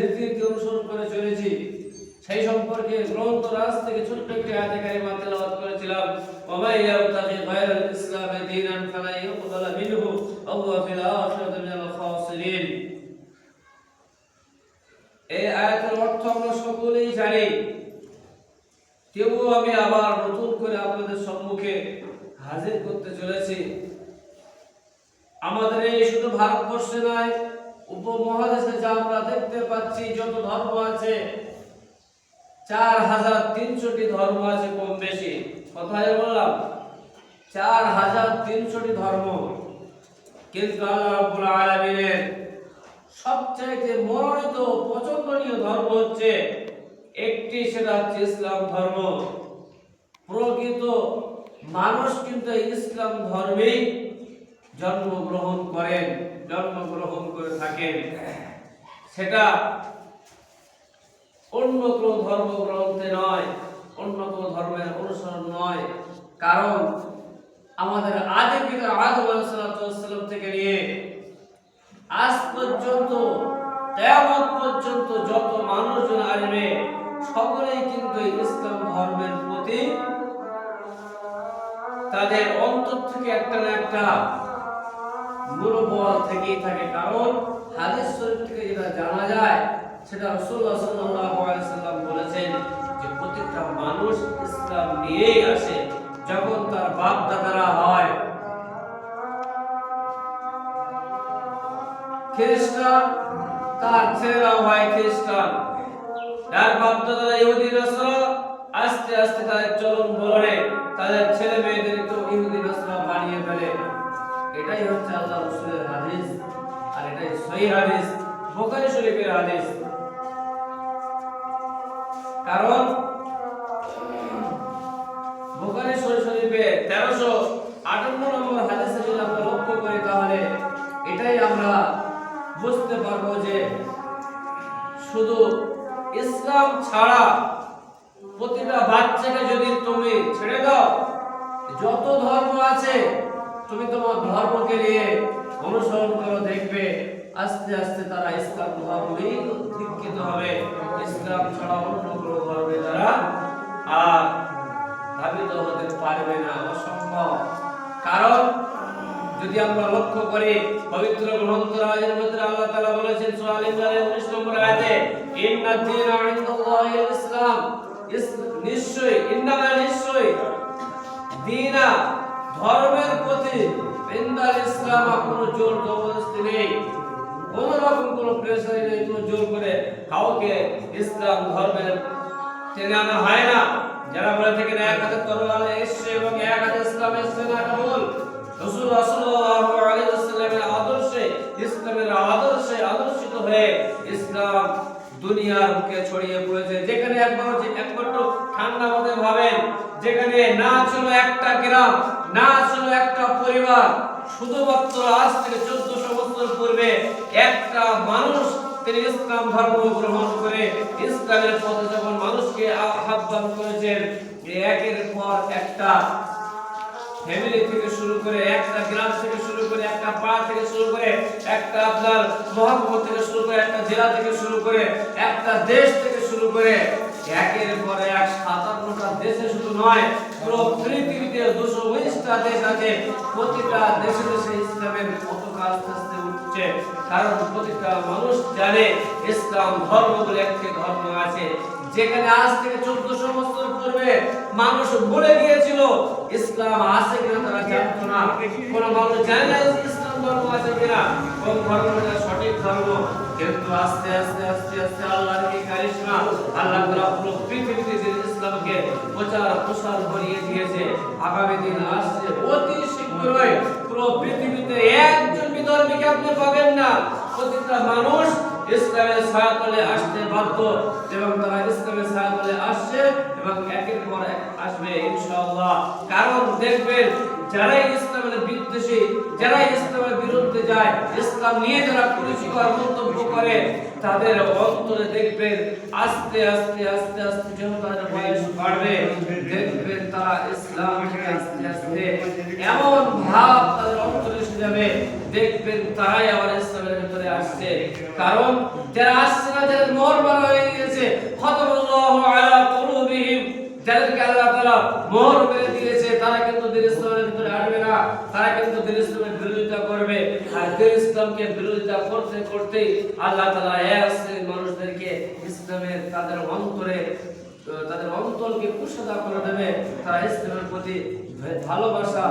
রীতিনীতি অনুসরণ করে চলেছি। সেই সম্পর্কে গ্রন্থ রাজ থেকে ছোট্ট একটি আয়াতে কারিমা করেছিলাম। আমি আবার নতুন করে আপনাদের সম্মুখে হাজির করতে চলেছি। আমাদের এই শুধু ভারতবর্ষে নয় উপমহাদেশে যা আমরা দেখতে পাচ্ছি, যত ধর্ম আছে, চার হাজার তিনশোটি ধর্ম আছে কম বেশি। কথায় বললাম, চার হাজার তিনশোটি ধর্ম। কিন্তু আল্লাহ রাব্বুল আলামিনের সবচাইতে মনোনীত পছন্দনীয় ধর্ম হচ্ছে, একটি সেটা হচ্ছে ইসলাম ধর্ম। প্রকৃত মানুষ কিন্তু ইসলাম ধর্মেই জন্মগ্রহণ করেন, জন্মগ্রহণ করে থাকেন। সেটা অন্য কোনো ধর্মগ্রন্থে নয় অন্য কোনো ধর্মের অনুসরণ নয়। কারণ আমাদের আদি পিতা আদম আলাইহিসসালাম থেকে নিয়ে আজ পর্যন্ত, কেয়ামত পর্যন্ত যত মানুষজন আসবে, সকলেই কিন্তু ইসলাম ধর্মের প্রতি তাদের অন্তর থেকে একটা না একটা মনোবল থেকেই থাকে। কারণ হাদিস শরীফ থেকে যেটা জানা যায়, সেটা সাল্লাল্লাহু আলাইহি সাল্লাম বলেছেন যে প্রত্যেকটা মানুষ ইসলাম নিয়েই আসে, যখন তার বাপ দাদারা হয়। খ্রিস্টান, তার ছেলেরাও হয় খ্রিস্টান। যার বাপ দাদারা ইহুদি নাসরা আস্তে আস্তে তাদের চলন বলনে, তাদের ছেলে মেয়েদেরকে ইহুদি নাসরা বানিয়ে ফেলে। এটাই হচ্ছে আল্লাহ রসুলের হাদিস, আর এটাই সহি হাদিস, বুখারী শরীফের হাদিস। কারণ বুখারী শরীফ তেরোশো আটান্ন নম্বর হাদিসে যদি আমরা লক্ষ্য করি তাহলে এটাই আমরা বুঝতে পারব যে শুধু ইসলাম ছাড়া প্রতিটা বাচ্চাকে যদি তুমি ছেড়ে দাও, যত ধর্ম আছে তুমি তোমার ধর্মকে নিয়ে অনুসরণ করো, দেখবে আস্তে আস্তে তারা ইসলাম ধর্মেই দীক্ষিত হবে। ইসলাম ছাড়া অন্য কোনো ধর্মে তারা আর ধাবিত হতে পারবে না, অসম্ভব। কারণ, যদি আমরা লক্ষ্য করি, পবিত্র গ্রন্থ রাজের মধ্যে আল্লাহ তাআলা বলেছেন, সূরা আল ইমরানের 19 নম্বর আয়াতে, ইন্না দীনা ইনদাল্লাহিল ইসলাম ইস- নিশ্চয়ই, ইন্নামা নিশ্চয়ই দীনা ধর্মের প্রতি বিন্দার ইসলাম কোনো জোর জবরদস্তি নেই। কোন রকম কোনো প্রেসার নেই, কোনো জোর করে কাউকে ইসলাম ধর্মের টেনে আনা হয় না। যারা বলে থাকেন, এক হাতে তরোয়াল এসছে এবং এক হাতে ইসলাম এসছে শুরু করে একটা গ্রাম থেকে শুরু করে একটা পাড়া থেকে শুরু করে একটা আপনার মহকুমা থেকে শুরু করে একটা জেলা থেকে শুরু করে একটা দেশ থেকে শুরু করে একের পর এক সাতান্নটা দেশে শুধু নয়, পুরো পৃথিবীতে দুশো উনিশটা দেশ আছে। প্রতিটা দেশে দেশে ইসলামের পতাকা আস্তে আস্তে উঠছে। কারণ প্রতিটা মানুষ জানে ইসলাম ধর্ম বলে একটি ধর্ম আছে। যেখানে আজ থেকে চোদ্দশো বছর পূর্বে মানুষ ভুলে গিয়েছিল, ইসলাম আছে কিনা তারা জানতো না। কোন মানুষ জানে না ইসলাম ধর্ম আছে কিনা, কোন ধর্মটা সঠিক ধর্ম। কিন্তু আস্তে আস্তে আস্তে আস্তে আল্লাহর কি কারিশমা, আল্লাহ তাআলা পুরো পৃথিবীতে যে ইসলামকে প্রচার, প্রসার করিয়ে দিয়েছে, আগামী দিন আসছে অতি শীঘ্রই পুরো পৃথিবীতে একজন বিধর্মীকে আপনি পাবেন না। প্রতিটা মানুষ ইসলামের ছায়াতলে আসতে বাধ্য এবং তারা ইসলামের ছায়াতলে আসছে এবং একের পর এক আসবে ইনশাআল্লাহ। কারণ দেখবেন, যারাই ইসলামের বিদ্বেষী, যারাই ইসলামের বিরুদ্ধে যায়, ইসলাম নিয়ে যারা কুরুচিকর মন্তব্য করে, তাদের অন্তরে দেখবেন আস্তে আস্তে আস্তে আস্তে যখন তাদের বয়স বাড়বে। দেখবেন তারা ইসলাম আস্তে আস্তে এমন ভাব তাদের অন্তরে এসে যাবে। দেখবেন তারাই আবার ইসলামের ভিতরে আসছে। কারণ যারা আসছে না, যাদের মোহর মারা হয়ে গেছে খতমুল্লাহু আলা কুলুবিহিম, যাদেরকে আল্লাহ মোহর মেরে দিয়েছে, তারা কিন্তু ইসলামের ভিতরে আসবে না। তারা কিন্তু ইসলামের বিরোধিতা করবে। আর ইসলামকে বিরোধিতা করতে করতে আল্লাহ তাআলা শ্রেণির মানুষদেরকে ইসলামের তাদের অন্তরে, তাদের অন্তরকে কুশদা করে দেবে। তারা ইসলামের প্রতি ভালোবাসা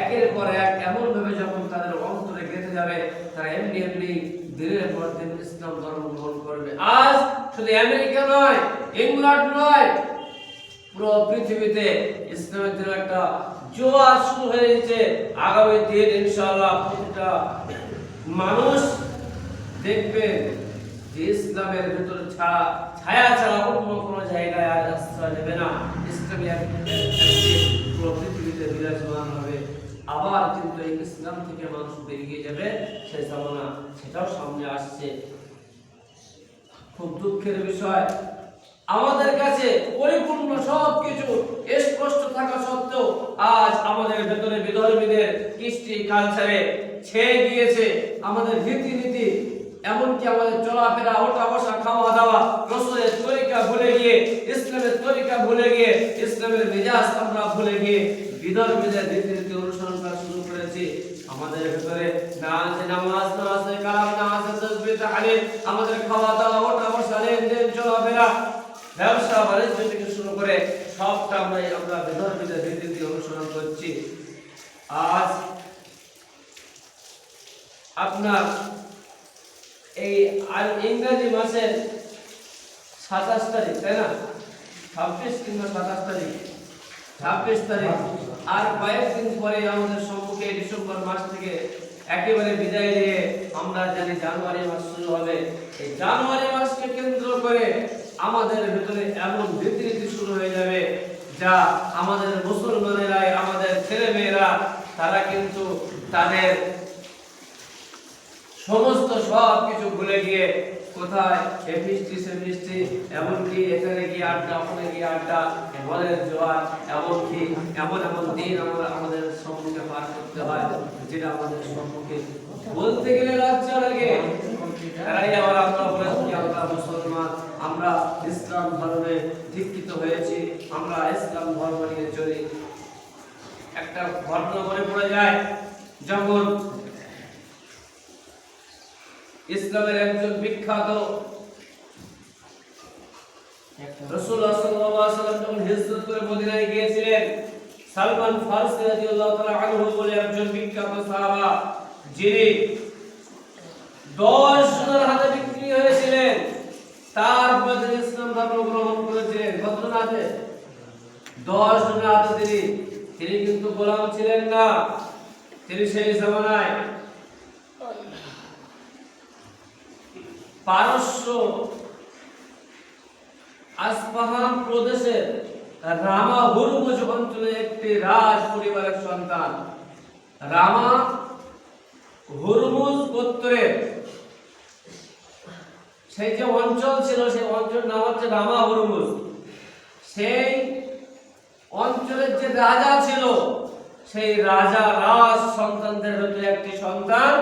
একের পর এক এমন ভাবে যখন তাদের অন্তরে গেঁথে যাবে, তারা এমনি এমনি দিনের পর দিন ইসলাম ধর্ম গ্রহণ করবে। আজ শুধু আমেরিকা নয়, ইংল্যান্ড নয়, পুরো পৃথিবীতে ইসলামের জন্য একটা জোয়ার শুরু হয়ে গেছে। আগামী দিন ইনশাআল্লাহ প্রতিটা মানুষ দেখবেন যে ইসলামের ভিতর ছাড়া ছায়া ছাড়া অন্য কোনো জায়গায় আর আশ্রয় নেবে না। ইসলামী পুরো পৃথিবীতে বিরাজমান হবে। আবার কিন্তু এই ইসলাম থেকে মানুষ বেরিয়ে যাবে সেই জামানা সেটাও সামনে আসছে। খুব দুঃখের বিষয়। আমাদের কাছে পরিপূর্ণ সবকিছু স্পষ্ট থাকা সত্ত্বেও আজ আমাদের ভেতরে বিধর্মীদের কৃষ্টি কালচারে ছেয়ে গিয়েছে। আমাদের রীতিনীতি, এমনকি আমাদের চলাফেরা ওঠা বসা খাওয়া দাওয়া রসুলের তরিকা ভুলে গিয়ে, ইসলামের তরিকা ভুলে গিয়ে, ইসলামের মেজাজ আমরা ভুলে গিয়ে বিধর্মীদের রীতিনীতি অনুসরণ করা শুরু করেছি। আমাদের ভেতরে না আছে নামাজ না কালাম না তসবিহ, তাহলিল, আমাদের খাওয়া দাওয়া ওঠা বসা, লেনদেন, চলাফেরা, ব্যবসা, বাণিজ্য থেকে শুরু করে সবটা আমরা আমরা বিধর্মীদের রীতিনীতি অনুসরণ করছি। আজ আপনার এই আর ইংরেজি মাসের সাতাশ তারিখ, তাই না? ছাব্বিশ কিংবা সাতাশ তারিখ। ছাব্বিশ তারিখ। আর কয়েকদিন পরে আমাদের সম্মুখে ডিসেম্বর মাস থেকে একেবারে বিদায় নিয়ে আমরা জানি জানুয়ারি মাস শুরু হবে। এই জানুয়ারি মাসকে কেন্দ্র করে আমাদের ভিতরে এমন রীতিনীতি শুরু হয়ে যাবে যা আমাদের মুসলমানেরাই, আমাদের ছেলে মেয়েরা তারা কিন্তু তাদের সমস্ত সব কিছু ভুলে গিয়ে কোথায়? এমনকি এখানে গিয়ে আড্ডা, ওখানে গিয়ে আড্ডা জোয়ার, এমনকি এমন এমন দিন আমরা আমাদের সম্মুখে পার করতে হয়, যেটা আমাদের সম্মুখে বলতে গেলে লাগে। আমরা আমরা ইসলাম ধর্মে দীক্ষিত হয়েছি, আমরা ইসলাম ধর্ম নিয়ে চলি। একটা ঘটনা মনে পড়ে যায়, যখন ইসলামের একজন বিখ্যাত রাসূলুল্লাহ সাল্লাল্লাহু আলাইহি ওয়াসাল্লাম যখন হিজরত করে মদিনায় গিয়েছিলেন, সালমান ফারসি রাদিয়াল্লাহু তাআলা আনহু বলে একজন বিখ্যাত সাহাবা, যিনি 10 জনের হাতে বিক্রি হয়েছিলেন তারপর তিনি ইসলাম ধর্ম গ্রহণ করেছিলেন। কতজন হাতে? 10 জনের হাতে তিনি। তিনি কিন্তু গোলাম ছিলেন না। তিনি সেই জামানায় পারস্য আসপাহান প্রদেশের রামা হুরমুজ অঞ্চলে একটি রাজ পরিবারের সন্তান। রামা হুরমুজ গোত্রের সেই যে অঞ্চল ছিল, সেই অঞ্চল নাম হচ্ছে রামা হুরমুজ। সেই অঞ্চলের যে রাজা ছিল, সেই রাজা রাজ সন্তানদের ভিতরে একটি সন্তান,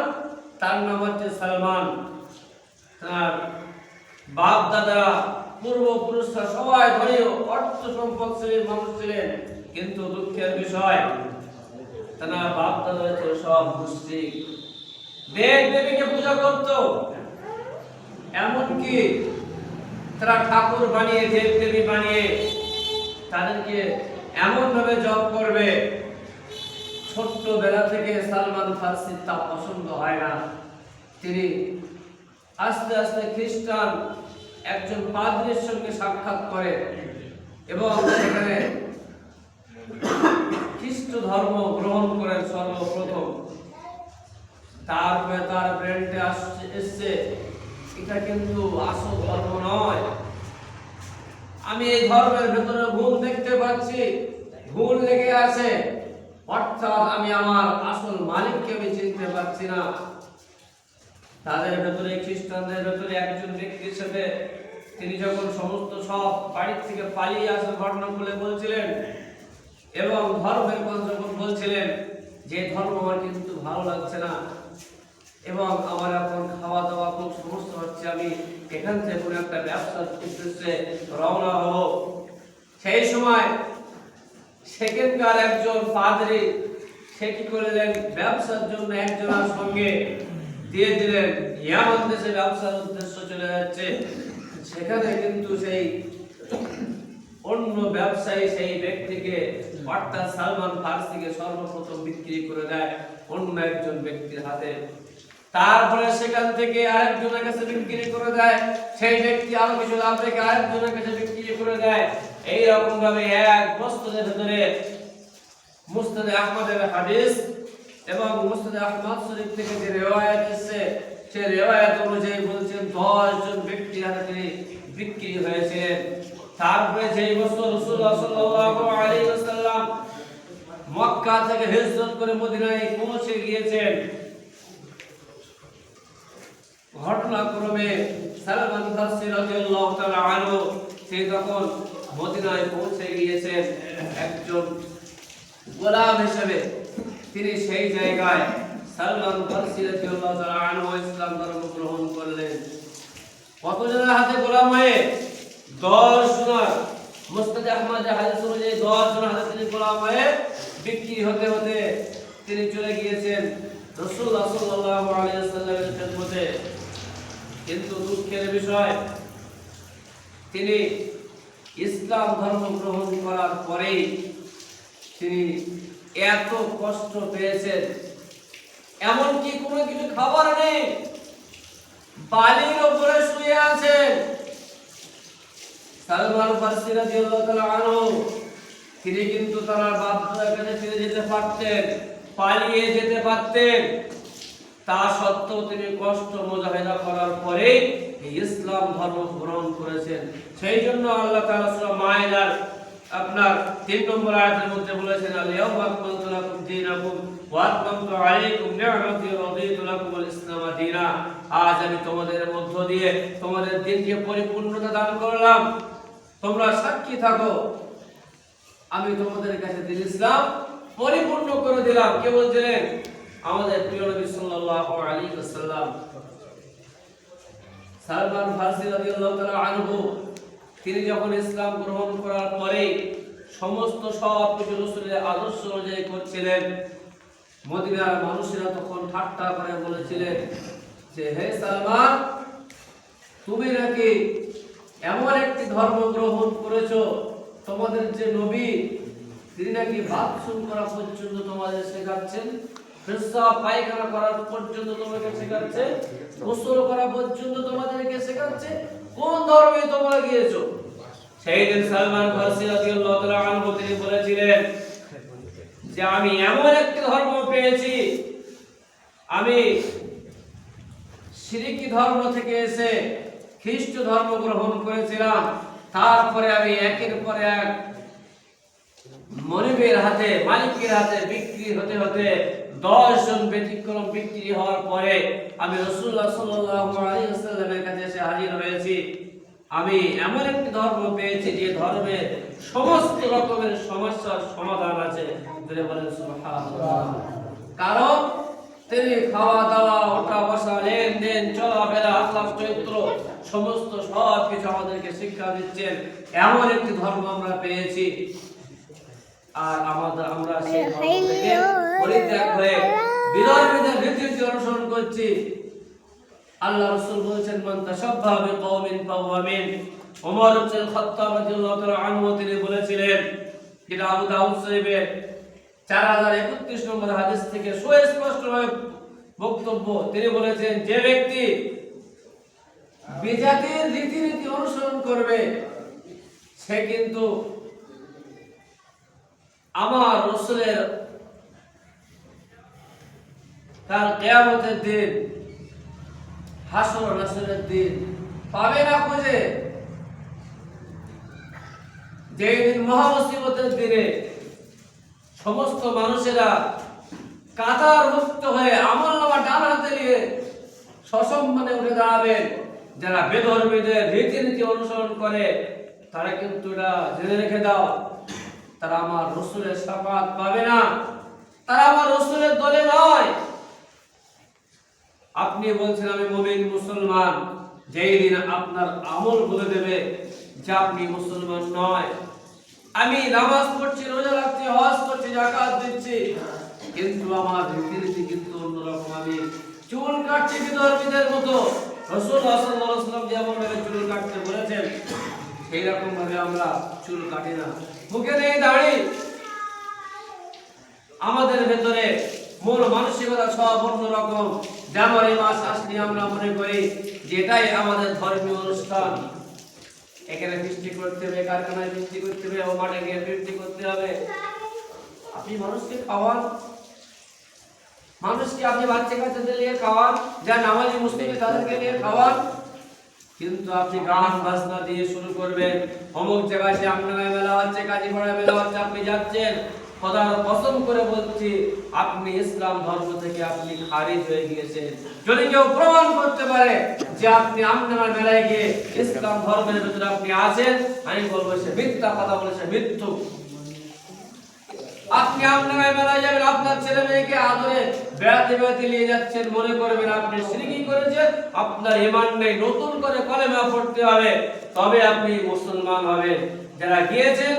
তার নাম হচ্ছে সালমান। তার বাপ, দাদা, পূর্বপুরুষরা সবাই ধরে অর্থ সম্পদ শ্রেণির মানুষ ছিলেন, কিন্তু দুঃখের বিষয়, তারা বাপ, দাদা ছিল সব মুসলিম। দেব দেবীকে পূজা করত। এমনকি তারা ঠাকুর বানিয়ে, দেব দেবী বানিয়ে তাদেরকে এমন ভাবে জপ করবে ছোট্ট বেলা থেকে সালমান ফার্সির তা পছন্দ হয় না। তিনি আস্তে আস্তে খ্রিস্টান একজন পাদ্রীর সঙ্গে সাক্ষাৎ করে এবং সেখানে খ্রিস্ট ধর্ম গ্রহণ করেন সর্বপ্রথম। তারপরে তার ব্রেন্ডে আসছে, এসছে, এটা কিন্তু আসল ধর্ম নয়। আমি এই ধর্মের ভেতরে ভুল দেখতে পাচ্ছি, ভুল লেগে আছে। অর্থাৎ আমি আমার আসল মালিককে আমি চিনতে পারছি না। তাদের ভেতরে খ্রিস্টানদের ভেতরে একজন ব্যক্তি হিসেবে তিনি যখন সমস্ত সব বাড়ির থেকে পালিয়ে আসার ঘটনা খুলে বলছিলেন, এবং ধর্মের কথা যখন বলছিলেন যে ধর্ম আমার কিন্তু ভালো লাগছে না, এবং আমার এখন খাওয়া দাওয়া খুব সমস্যা হচ্ছে, আমি এখান থেকে কোনো একটা ব্যবসার উদ্দেশ্যে রওনা হব। সেই সময় সেখানকার একজন পাদ্রী, সে কি করলেন? ব্যবসার জন্য একজনের সঙ্গে দিয়ে দিলেন ইয়ামান দেশে ব্যবসার উদ্দেশ্য চলে যাচ্ছে। সেখানে কিন্তু সেই অন্য ব্যবসায়ী সেই ব্যক্তিকে অর্থাৎ সালমান ফার্সিকে সর্বপ্রথম বিক্রি করে দেয় অন্য একজন ব্যক্তির হাতে। তারপরে সেখান থেকে আরেকজনের কাছে বিক্রি করে দেয়। সেই ব্যক্তি আরও কিছু লাভ রেখে আরেকজনের কাছে বিক্রি করে দেয়। এইরকম ভাবে এক বস্তুদের ভেতরে মুস্তাদে আহমদের হাদিস এবং মুস্তাদে আহমদ শরীফ থেকে যে রেওয়ায়াত এসেছে, সেই রেওয়ায়াত অনুযায়ী বলছেন, দশ জন ব্যক্তির হাতে তিনি বিক্রি হয়েছিলেন তারপরে যেই বছর ওয়াসাল্লাম মক্কা থেকে হিজরত করে মদিনায় পৌঁছে গিয়েছেন। ঘটনাক্রমে সালমান ফারসি রাদিয়াল্লাহু তাআলা আনহু, সে তখন মদিনায় পৌঁছে গিয়েছেন একজন গোলাম হিসেবে। তিনি সেই জায়গায় সালমান ফারসি রাদিয়াল্লাহু তাআলা আনহু ইসলাম ধর্ম গ্রহণ করলেন। কতজনের হাতে গোলাম হয়ে দশ জনের। মুস্তাদ আহমদ হাদিস অনুযায়ী দশ জনের হাতে তিনি গোলাম হয়ে বিক্রি হতে হতে তিনি চলে গিয়েছেন রাসূলুল্লাহ সাল্লাল্লাহু আলাইহি ওয়াসাল্লামের খেদমতে। কিন্তু দুঃখের বিষয়, তিনি ইসলাম ধর্ম গ্রহণ করার পরেই তিনি এত কষ্ট পেয়েছেন। এমনকি কোনো কিছু খাবার নেই। বালির উপরে শুয়ে আছেন। সালমান ফারসি রাদিয়াল্লাহু তাআলা আনহু, তিনি কিন্তু তার বাপদাদার কাছে ফিরে যেতে পারতেন, পালিয়ে যেতে পারতেন। তা সত্ত্বেও তিনি কষ্ট মোজাহেদা করার পরে ইসলাম ধর্ম গ্রহণ করেছেন। সেই জন্য আল্লাহ তাআলা সূরা মায়েদার আপনার তিন নম্বর আয়াতের মধ্যে বলেছেন আল-ইয়াওমা আকমালতু লাকুম দীনাকুম ওয়া আতমামতু আলাইকুম নি'মাতি রাদিতু লাকুম আল-ইসলাম দীনা। আজ আমি তোমাদের মধ্য দিয়ে তোমাদের দিনকে পরিপূর্ণতা দান করলাম। তোমরা সাক্ষী থাকো। আমি তোমাদের কাছে দিন ইসলাম পরিপূর্ণ করে দিলাম। কে বলছিলেন? আমাদের প্রিয় নবী সাল্লাল্লাহু আলাইহি ওয়াসাল্লাম। সালমান ফারসি রাদিয়াল্লাহু তাআলা আনহু তিনি যখন ইসলাম গ্রহণ করার পরে সমস্ত সব কিছু রাসূলের আদর্শ অনুযায়ী করছিলেন, মদিনার মানুষেরা তখন ঠাট্টা করে বলেছিলেন যে, হে সালমান, তুমি নাকি এমন একটি ধর্ম গ্রহণ করেছ, তোমাদের যে নবী, তিনি নাকি বাথরুম করা পর্যন্ত তোমাদের শেখাচ্ছেন পায়খানা করার পর্যন্ত তোমাকে শেখাচ্ছে, গোসল করা পর্যন্ত তোমাদেরকে শেখাচ্ছে কোন ধর্মে তোমরা গিয়েছো? সেই দিন সালমান ফারসি রাদিয়াল্লাহু তাআলা আনহু তিনি বলেছিলেন যে, আমি এমন একটি ধর্ম পেয়েছি, আমি সিরিকি ধর্ম থেকে এসে খ্রিস্ট ধর্ম গ্রহণ করেছিলাম। তারপরে আমি একের পর এক মনিবের হাতে, মালিকের হাতে বিক্রি হতে হতে দশ জন ব্যতিক্রম বিক্রি হওয়ার পরে আমি রসুল্লাহ ওয়াসাল্লামের কাছে এসে হাজির হয়েছি। আমি এমন একটি ধর্ম পেয়েছি যে ধর্মের সমস্ত রকমের সমস্যার সমাধান আছে। কারণ তিনি খাওয়া, দাওয়া, ওঠা, বসা, লেনদেন, চলাফেরা আখলাক চরিত্র, সমস্ত সব কিছু আমাদেরকে শিক্ষা দিচ্ছেন। এমন একটি ধর্ম আমরা পেয়েছি। আর আমাদের আমরা সেই ধর্ম থেকে আল্লাহ বলেছেন তিনি বলেছিলেন, এটা আবু দাউদ শরীফের 4031 নম্বর থেকে সুস্পষ্টভাবে বক্তব্য। তিনি বলেছেন, যে ব্যক্তি বিজাতির রীতিনীতি অনুসরণ করবে, সে কিন্তু আমার রসুলের তার কেয়ামতের দিন, হাসর নাসরের দিন পাবে না খুঁজে। যেই দিন মহামসিবতের দিনে সমস্ত মানুষেরা কাতার মুক্ত হয়ে আমল নামা ডান হাতে নিয়ে সসম্মানে উঠে দাঁড়াবেন। যারা বেধর্মীদের রীতিনীতি অনুসরণ করে, তারা কিন্তু এটা জেনে রেখে দাও, তারা আমার রসুলের সাফাত পাবে না। তারা আমার রসুলের দলে নয়। আপনি বলছেন, আমি মুমিন মুসলমান। যেই দিন আপনার আমল বলে দেবে যে আপনি মুসলমান নয়। আমি নামাজ পড়ছি, রোজা রাখছি, হজ করছি জাকাত দিচ্ছি। কিন্তু আমার রীতিনীতি কিন্তু অন্যরকম। আমি চুল কাটছি বিধর্মীদের মতো। রসুল সাল্লাম যেমন ভাবে চুল কাটতে বলেছেন সেই রকম ভাবে আমরা চুল কাটি না। মুখে নেই দাড়ি। আমাদের ভেতরে মূল মানসিকতা সব অন্যরকম। জানুয়ারি মাস আসলে আমরা মনে করি যে এটাই আমাদের ধর্মীয় অনুষ্ঠান। এখানে বৃষ্টি করতে হবে, কারখানায় বৃষ্টি করতে হবে ও মাঠে গিয়ে বৃষ্টি করতে হবে। আপনি মানুষকে খাওয়ান। মানুষকে আপনি বাচ্চা কাচ্চাদের নিয়ে খাওয়ান, যা নামাজি মুসলিম তাদেরকে নিয়ে খাওয়ান। কিন্তু আপনি গান বাজনা দিয়ে শুরু করবেন। অমুক জায়গায় যে আপনার মেলা হচ্ছে কাজীপাড়ায় মেলা হচ্ছে, আপনি যাচ্ছেন। খোদার কসম করে বলছি, আপনি ইসলাম ধর্ম থেকে আপনি খারিজ হয়ে গিয়েছেন। যদি কেউ প্রমাণ করতে পারে যে আপনি আপনার মেলায় গিয়ে ইসলাম ধর্মের ভিতরে আপনি আছেন, আমি বলব সে মিথ্যা কথা বলেছে মৃত্যু। আপনি আপনার মেলায় যাবেন, আপনার ছেলে মেয়েকে আদরে বেড়াতে বেড়াতে নিয়ে যাচ্ছেন, মনে করবেন আপনি সিরিকি করেছেন, আপনার ইমান নেই, নতুন করে কলেমা পড়তে হবে, তবে আপনি মুসলমান হবেন। যারা গিয়েছেন,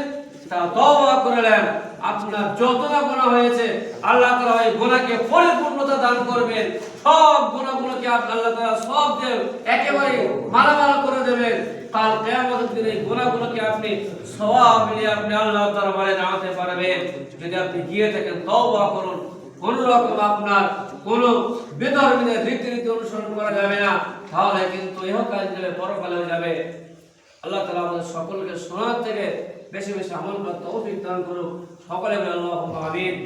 তারা তওবা করলেন আপনার যত না গুনাহ হয়েছে, আল্লাহ তাআলা ওই গুনাহকে পরিপূর্ণতা দান করবেন। সব গুনাহগুলোকে আপনি আল্লাহ তাআলা সব দেব, একেবারে মালামাল করে দেবেন। কাল কিয়ামতের দিনে এই গুনাহগুলোকে আপনি সওয়াব মিলিয়ে আপনি আল্লাহ দরবারে জানাতে পারবেন। যদি আপনি গিয়ে থাকেন, তওবা করুন। কোন রকম আপনার কোন বেধর্মীদের রীতিনীতি অনুসরণ করা যাবে না। তাহলে কিন্তু ইহকাল যাবে পরকালেও যাবে। আল্লাহ তাআলা আমাদের সকলকে শোনার থেকে বেশি বেশি আমল করার তৌফিক দান করুক। সকলে বলে আল্লাহুম্মা আমিন